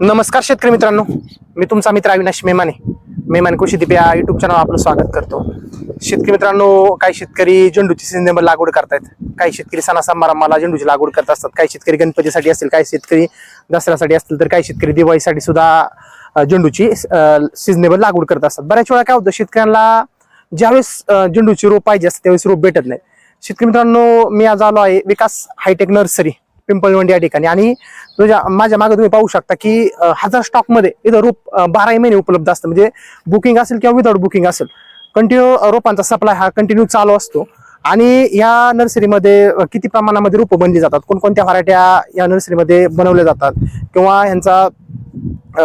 नमस्कार शेतकरी मित्रांनो. मी तुमचा मित्र अविनाश मेमाने. मेमाने कृषी दीप या युट्यूब चॅनल आपलं स्वागत करतो. शेतकरी मित्रांनो काही शेतकरी झेंडूची सिजनेबल लागवड करतायत. काही शेतकरी सणा समारंभाला झेंडूची लागवड करत असतात. काही शेतकरी गणपतीसाठी असतील काही शेतकरी दसऱ्यासाठी असतील तर काही शेतकरी दिवाळीसाठी सुद्धा झेंडूची सिजनेबल लागवड करत असतात. बऱ्याच वेळा काय होतं शेतकऱ्यांना ज्यावेळेस झेंडूची रोप पाहिजे असते त्यावेळेस रोप भेटत नाही शेतकरी मित्रांनो मी आज आलो आहे विकास हायटेक नर्सरी. पिंपळवंडी या ठिकाणी. आणि तुझ्या माझ्या मागे तुम्ही पाहू शकता की हजार स्टॉकमध्ये इथं रोप बाराही महिने उपलब्ध असतं. म्हणजे बुकिंग असेल किंवा विदाउट बुकिंग असेल कंटिन्यू रोपांचा सप्लाय हा कंटिन्यू चालू असतो. आणि या नर्सरीमध्ये किती प्रमाणामध्ये रोपं बनली जातात? कोणकोणत्या व्हरायट्या या नर्सरीमध्ये बनवल्या जातात? किंवा ह्यांचा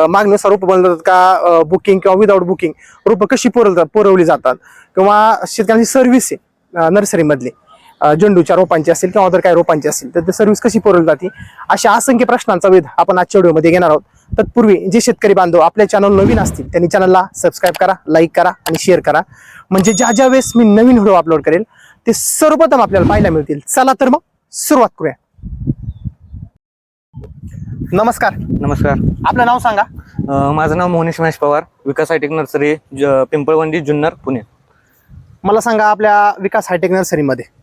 मागणीनुसार रोपं बनवलं जातात का? बुकिंग किंवा विदाऊट बुकिंग रोपं कशी पुरवतात पुरवली जातात? किंवा शेतकऱ्यांची सर्व्हिस आहे नर्सरीमधली झेंडूच्या रोपांची असेल किंवा अदर काही रोपांची असेल तर ते सर्व्हिस कशी पुरवली जाते? अशा असंख्य प्रश्नांचा वेध आपण आजच्या व्हिडिओमध्ये घेणार आहोत. तत्पूर्वी जे शेतकरी बांधव आपल्या चॅनल नवीन असतील त्यांनी चॅनलला सबस्क्राईब करा लाईक करा आणि शेअर करा. म्हणजे ज्या ज्या वेळेस मी नवीन व्हिडिओ अपलोड करेल ते सर्वप्रथम आपल्याला पाहायला मिळतील. चला तर मग सुरुवात करूया. नमस्कार. नमस्कार. आपलं नाव सांगा. अ, माझं नाव मोहनीश महेश पवार विकास हायटेक नर्सरी ज- पिंपळवंडी जुन्नर पुणे. मला सांगा आपल्या विकास हायटेक नर्सरीमध्ये.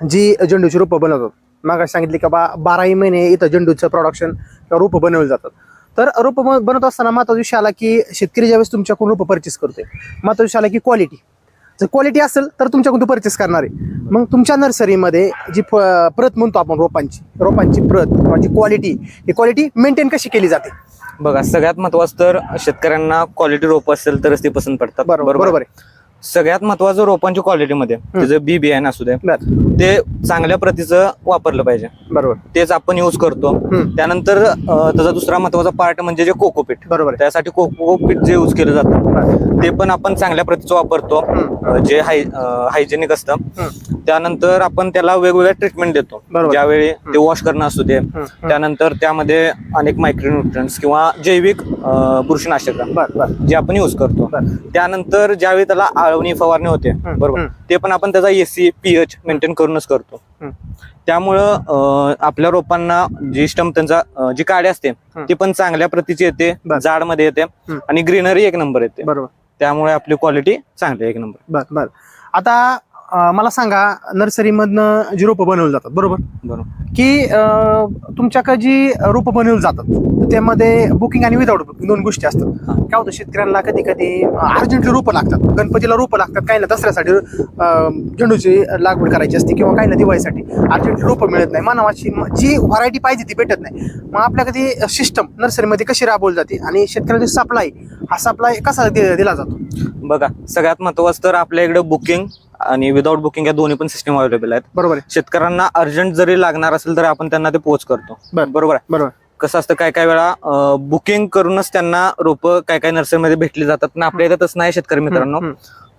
जी झेंडूची रोपं बनवतात मग सांगितले की बा बाराही महिने इथं झेंडूचं प्रोडक्शन किंवा रोपं बनवली जातात. तर रोपं बन- बनवत असताना महत्त्वाचा विषय आला की शेतकरी ज्यावेळेस तुमच्याकडून रोपं परचेस करतोय महत्त्वाचा विषय आला की क्वालिटी जर क्वालिटी असेल तर तुमच्याकडून तो परचेस करणार आहे. मग तुमच्या नर्सरीमध्ये जी प्रत म्हणतो आपण रोपांची रोपांची प्रत किंवा जी क्वालिटी ही क्वालिटी मेंटेन कशी केली जाते? बघा सगळ्यात महत्वाचं तर शेतकऱ्यांना क्वालिटी रोप असेल तरच ते पसंत पडतात. बरोबर? बरोबर आहे. सगळ्यात महत्वाचं रोपांची क्वालिटीमध्ये त्याचं बी बियाणं असू दे ते चांगल्या प्रतीचं वापरलं पाहिजे. बरोबर. तेच आपण यूज करतो. त्यानंतर त्याचा दुसरा महत्त्वाचा पार्ट म्हणजे जे कोकोपीट बरोबर त्यासाठी कोकोपीट जे यूज केलं जातं. ते पण आपण चांगल्या प्रतीचं वापरतो. जे हाय हायजेनिक असतं. त्यानंतर आपण त्याला वेगवेगळ्या ट्रीटमेंट देतो. ज्यावेळी ते वॉश करणं असू दे. त्यानंतर त्यामध्ये अनेक मायक्रोन्युट्रन्स किंवा जैविक बुरशीनाशक बरं बरं जे आपण यूज करतो. त्यानंतर ज्यावेळी त्याला आळवणी फवारणी होते बरोबर. ते पण आपण त्याचा एसी पीएच मेंटेन करूनच करतो. त्यामुळं आपल्या रोपांना जी स्टंप त्यांचा जी काडी असते ती पण चांगल्या प्रतीची येते. जाडमध्ये येते. आणि ग्रीनरी एक नंबर येते बरोबर त्यामुळे आपली क्वालिटी चांगली एक नंबर बर बर आता अं, मला सांगा नर्सरीमधनं जी रोपं बनवली जातात बरोबर? बरोबर. की अं, तुमच्याकडे जी रोपं बनवली जातात तर त्यामध्ये बुकिंग आणि विदाउट बुकिंग दोन गोष्टी असतात. हा. काय होतं शेतकऱ्यांना कधी कधी अर्जंटली रोपं लागतात गणपतीला रोपं लागतात काही ना दसऱ्यासाठी अं, झेंडूची लागवड करायची असते किंवा काही ना दिवाळीसाठी. अर्जंटली रोपं मिळत नाही. मानवाची म- जी व्हरायटी पाहिजे ती भेटत नाही. मग आपल्या कधी सिस्टम नर्सरीमध्ये कशी राबवली जाते आणि शेतकऱ्याची सप्लाय हा सप्लाय कसा दि- दिला जातो? बघा सगळ्यात महत्वाचं तर आपल्या इकडे बुकिंग आणि विदाउट बुकिंग या दोन्ही पण सिस्टम अवेलेबल आहेत. बरोबर आहे. शेतकऱ्यांना अर्जंट जरी लागणार असेल तर आपण त्यांना ते पोच करतो. बरं. बरोबर आहे? बरोबर. कसं असतं काय काय वेळा बुकिंग करूनच त्यांना रोप काय काय नर्सरीमध्ये भेटली जातात पण आपल्या इथं तसं नाही शेतकरी मित्रांनो. हम्म,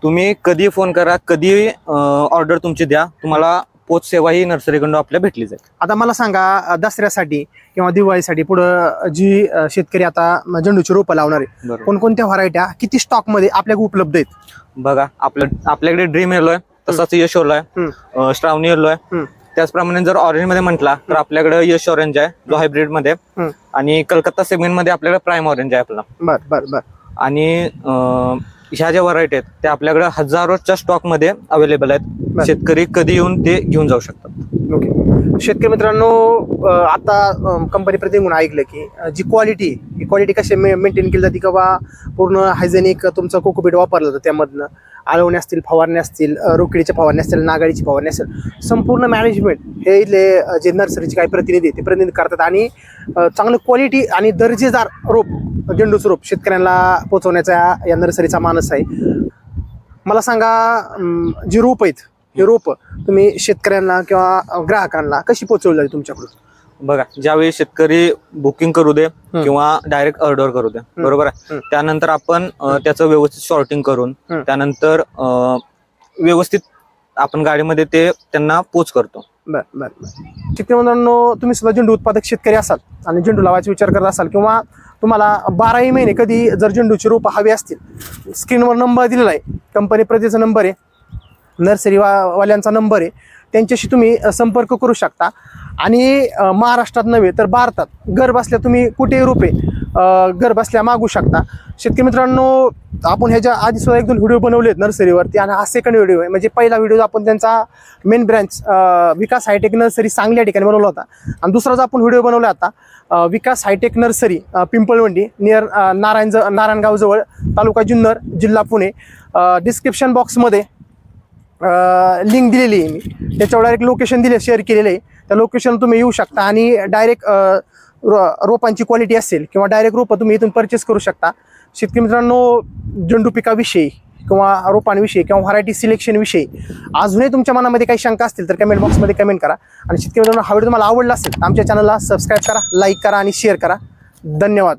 तुम्ही कधी फोन करा कधी ऑर्डर तुमची द्या. तुम्हाला पोच सेवा ही नर्सरीकडून आपल्या भेटली जाईल. आता मला सांगा दसऱ्यासाठी किंवा दिवाळीसाठी पुढं जी शेतकरी आता झेंडूची रोपं लावणार आहे कोणकोणत्या व्हरायट्या किती स्टॉकमध्ये आपल्याकडे उपलब्ध आहेत? बघा आपलं आपल्याकडे ड्रीम येलो आहे तसाच यश येलो आहे श्रावणी येलो आहे. त्याचप्रमाणे जर ऑरेंजमध्ये म्हटला तर आपल्याकडे यश ऑरेंज आहे जो हायब्रिडमध्ये. आणि कलकत्ता सेगमेंटमध्ये आपल्याकडे प्राईम ऑरेंज आहे आपला. बर बर बर. आणि ह्या ज्या व्हरायटी आहेत त्या आपल्याकडे हजारोच्या स्टॉकमध्ये अवेलेबल आहेत. शेतकरी कधी येऊन ते घेऊन जाऊ शकतात ओके. शेतकरी मित्रांनो आता कंपनी प्रतिनिधून ऐकलं की जी क्वालिटी ही क्वालिटी कशी मेंटेन केली जाते किंवा पूर्ण हायजेनिक तुमचं कोकोपीट वापरलं जातं त्यामधनं? आळवणे असतील फवारणी असतील अ, रोकडीच्या फवारणी असतील नागाळीची फवारणी असेल संपूर्ण मॅनेजमेंट हे इथले जे नर्सरीचे काही प्रतिनिधी ते प्रतिनिधी करतात आणि चांगलं क्वालिटी आणि दर्जेदार रोप झेंडूचं रोप शेतकऱ्यांना पोचवण्याचा या नर्सरीचा मानस आहे. मला सांगा जी रोप आहेत हे रोप तुम्ही शेतकऱ्यांना किंवा ग्राहकांना कशी पोहोचवली जाते तुमच्याकडून? बघा ज्यावेळी शेतकरी बुकिंग करू दे किंवा डायरेक्ट ऑर्डर करू दे बरोबर आहे. त्यानंतर आपण त्याचं व्यवस्थित शॉर्टिंग करून. त्यानंतर व्यवस्थित आपण गाडीमध्ये ते त्यांना पोच करतो. बर बर बर. शेतकरी मित्रांनो तुम्ही सुद्धा झेंडू उत्पादक शेतकरी असाल आणि झेंडू लावायचा विचार करत असाल किंवा तुम्हाला बाराही महिने कधी जर झेंडूची रोपं हवी असतील स्क्रीनवर नंबर दिलेला आहे कंपनी प्रतीचा नंबर आहे नर्सरी नंबर आहे. त्यांच्याशी तुम्ही संपर्क करू शकता. आणि महाराष्ट्रात नव्हे तर भारतात. घर बसल्या तुम्ही कुठेही रुपये घर बसल्या मागू शकता. शेतकरी मित्रांनो आपण ह्याच्या आधी सुद्धा एक दोन व्हिडिओ बनवले आहेत नर्सरीवरती आणि हा सेकंड व्हिडिओ आहे. म्हणजे पहिला व्हिडिओ आपण त्यांचा main branch Vikas hitech nursery Sangli या ठिकाणी बनवला होता. आणि दुसरा जो आपण व्हिडिओ बनवला आता Vikas hitech nursery Pimpalwandi near Narayan नारायणगावजवळ taluka Junnar जिल्हा पुणे डिस्क्रिप्शन बॉक्समध्ये लिंक दिलेली आहे मी. त्याच्यावर डायरेक्ट लोकेशन दिले शेअर केलेलं. आहे त्या लोकेशन तुम्ही येऊ शकता आणि डायरेक्ट रोपांची क्वालिटी असेल किंवा डायरेक्ट रोपं तुम्ही इथून परचेस करू शकता. शेतकरी मित्रांनो झेंडू पिकाविषयी किंवा रोपांविषयी किंवा व्हरायटी सिलेक्शनविषयी अजूनही तुमच्या मनामध्ये काही शंका असतील तर कमेंट बॉक्समध्ये कमेंट करा. आणि शेतकरी मित्रांनो हा व्हिडिओ तुम्हाला आवडला असेल तर आमच्या चॅनलला सबस्क्राईब करा लाईक करा आणि शेअर करा. धन्यवाद.